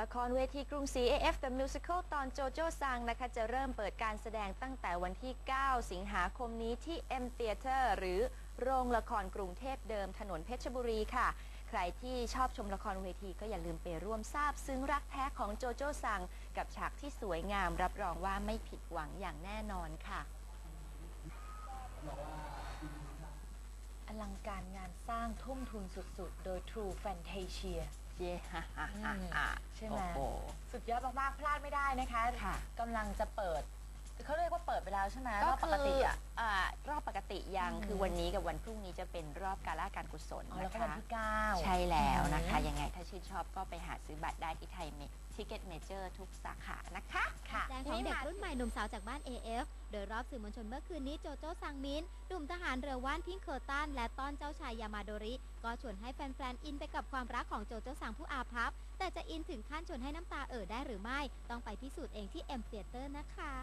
ละครเวทีกรุงศรี AF The Musical ตอนโจโจ้ซังนะคะ จะเริ่มเปิดการแสดงตั้งแต่วันที่ 9 สิงหาคมนี้ที่ M Theater หรือโรงละครกรุงเทพเดิมถนนเพชรบุรีค่ะ ใครที่ชอบชมละครเวทีก็อย่าลืมไปร่วมทราบซึ้งรักแท้ของโจโจ้ซัง กับฉากที่สวยงาม รับรองว่าไม่ผิดหวังอย่างแน่นอนค่ะ อลังการงานสร้างทุ่มทุนสุดๆ โดย True Fantasia เย่ฮ่าฮ่าฮ่าฮ่าใช่ไหม โอ้โห สุดยอดมากๆพลาดไม่ได้นะคะค่ะกำลังจะเปิดเขาเรียกว่าเปิดไปแล้วใช่ไหมก็รอบปกติอะคือ่ารอบปกติยังอืม คือวันนี้กับวันพรุ่งนี้จะเป็นรอบการล่าการกุศลอ๋อแล้วนะก็วันคะ ที่9ใช่แล้วนะคะอืมยังไงถ้าชื่นชอบก็ไปหาซื้อบัตรได้ที่ไทยทิเก็ตเมเจอร์ทุกสาขานะคะ ค่ะ แสดงของเด็กรุ่นใหม่หนุ่มสาวจากบ้าน AF โดยรอบสื่อมวลชนเมื่อคืนนี้โจโจ้ซังมินหนุ่มทหารเรือว่านพิงเคอร์ตัน และต้อนเจ้าชายยามาโดริ ก็ชวนให้แฟนๆ อินไปกับความรักของโจโจ้ซังผู้อาภัพ แต่จะอินถึงขั้นชวนให้น้ำตาเอ่อได้หรือไม่ ต้องไปพิสูจน์เองที่ M Theater นะคะ